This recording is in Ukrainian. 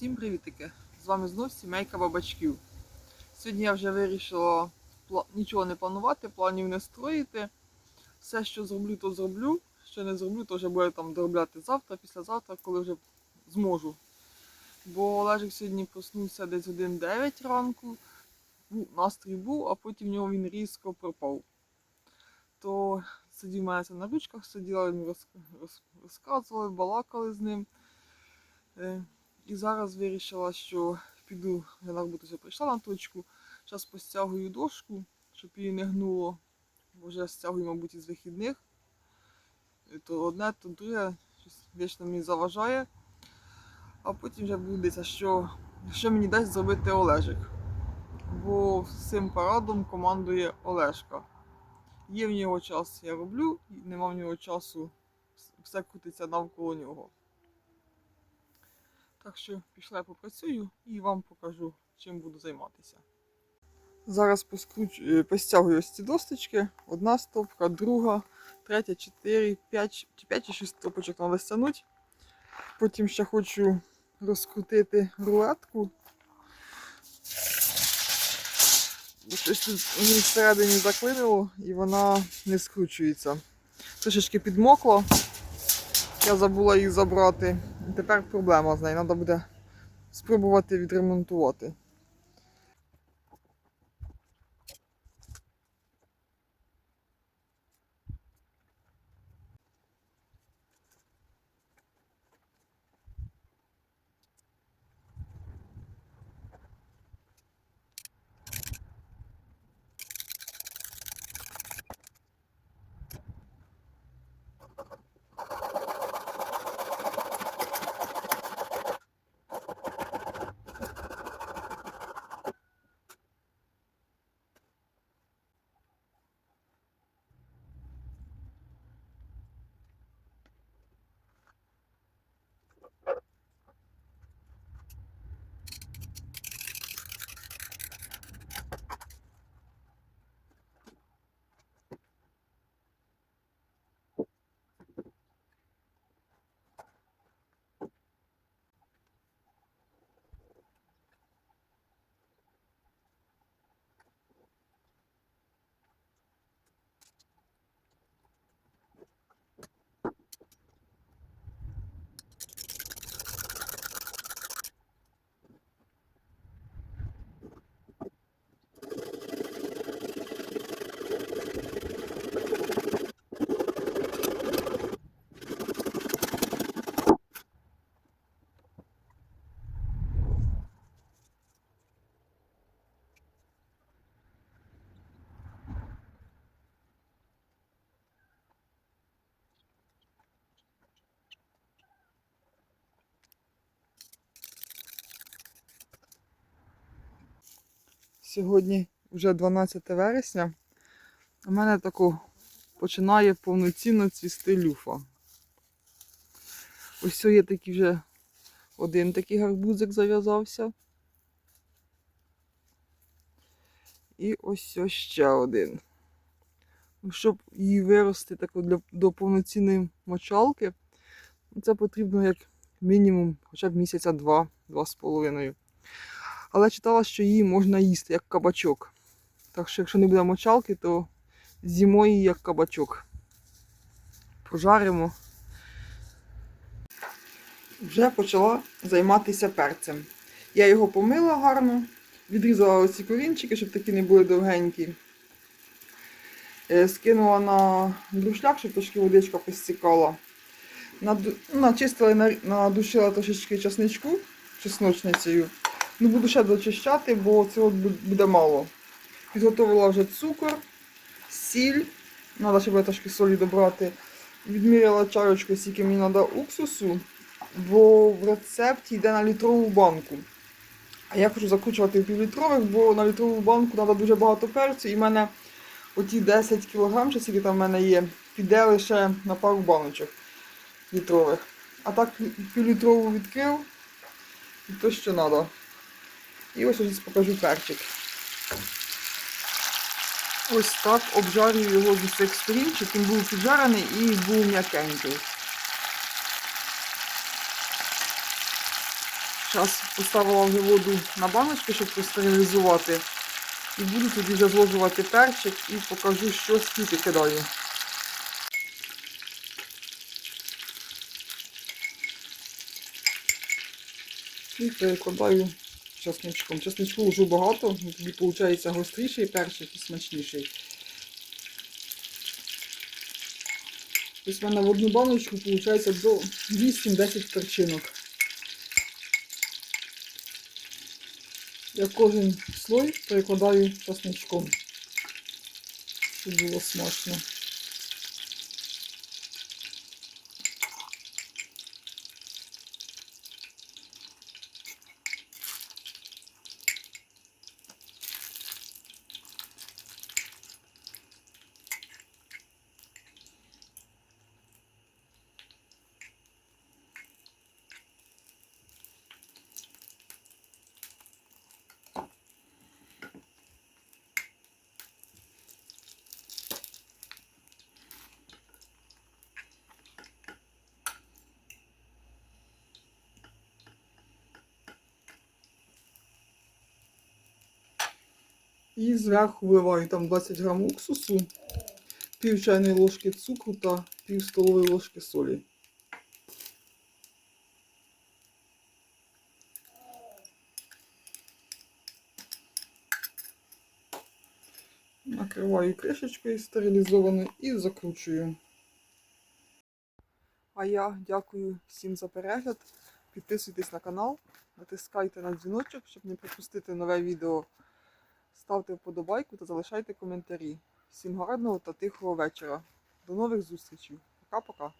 Всім привітики! З вами знов сімейка бабачків. Сьогодні я вже вирішила нічого не планувати, планів не строїти. Все, що зроблю, то зроблю. Що не зроблю, то вже буду там доробляти завтра, післязавтра, коли вже зможу. Бо Олежик сьогодні проснувся десь годин 9 ранку. Ну, настрій був, а потім в нього він різко пропав. То сидів мене на ручках, сиділа, розказували, балакали з ним. І зараз вирішила, що піду, я на роботу прийшла на точку. Зараз постягую дошку, щоб її не гнуло. Бо вже стягую, мабуть, із вихідних. То одне, то друге, щось вічно мені заважає. А потім вже буде, що, що мені дасть зробити Олежик. Бо цим парадом командує Олешка. Є в нього час, я роблю, і нема в нього часу, все крутиться навколо нього. Так що пішла я попрацюю і вам покажу, чим буду займатися. Зараз е, постягую ось ці досточки. Одна стопка, друга, третя, чотири, п'ять, чи п'ять чи шість стопочок треба стягнути. Потім ще хочу розкрутити рулетку. Щось тут всередині заклинило і вона не скручується. Трошечки підмокло. Я забула їх забрати. Тепер проблема з нею. Треба буде спробувати відремонтувати. Сьогодні вже 12 вересня. У мене тако починає повноцінно цвісти люфа. Ось є такий вже один такий гарбузик зав'язався. І ось ось ще один. Ну, Щоб її вирости тако для, до повноцінної мочалки, це потрібно як мінімум хоча б місяця два, два з половиною. Але читала, що її можна їсти як кабачок. Так що, якщо не буде мочалки, то з'їмо її як кабачок. Пожаримо. Вже почала займатися перцем. Я його помила гарно, відрізала оці корінчики, щоб такі не були довгенькі. Е, Скинула на друшляк, щоб трошки водичка постікала. Ну, Начистила і надушила трошечки часничку чесночницею. Ну, буду ще дочищати, бо цього буде мало. Підготувала вже цукор, сіль. Треба ще буде трошки солі добрати. Відміряла чарочку, скільки мені треба уксусу, бо в рецепті йде на літрову банку. А я хочу закручувати в півлітрових, бо на літрову банку треба дуже багато перцю. І в мене оті 10 кг, чи скільки там в мене є, піде лише на пару баночок літрових. А так півлітрову відкрив, і то, що треба. І ось ось покажу перчик. Ось так обжарюю його з усіх сторін, щоб він був піджарений і був м'якенький. Зараз поставила вже воду на баночку, щоб простерилізувати. І буду тоді вже перчик і покажу, що скільки кидаю. І перекладаю часничком. Часничку вже багато, ну, тоді виходить гостріший перчик і смачніший. Ось в мене в одну баночку виходить до 8-10 перчинок. Я кожен слой перекладаю часничком, щоб було смачно. І зверху вливаю там 20 грам уксусу, пів чайної ложки цукру та пів столової ложки солі. Накриваю кришечкою стерилізованою і закручую. А я дякую всім за перегляд. Підписуйтесь на канал, натискайте на дзвіночок, щоб не пропустити нове відео. Ставте вподобайку та залишайте коментарі. Всім гарного та тихого вечора. До нових зустрічей. Пока-пока.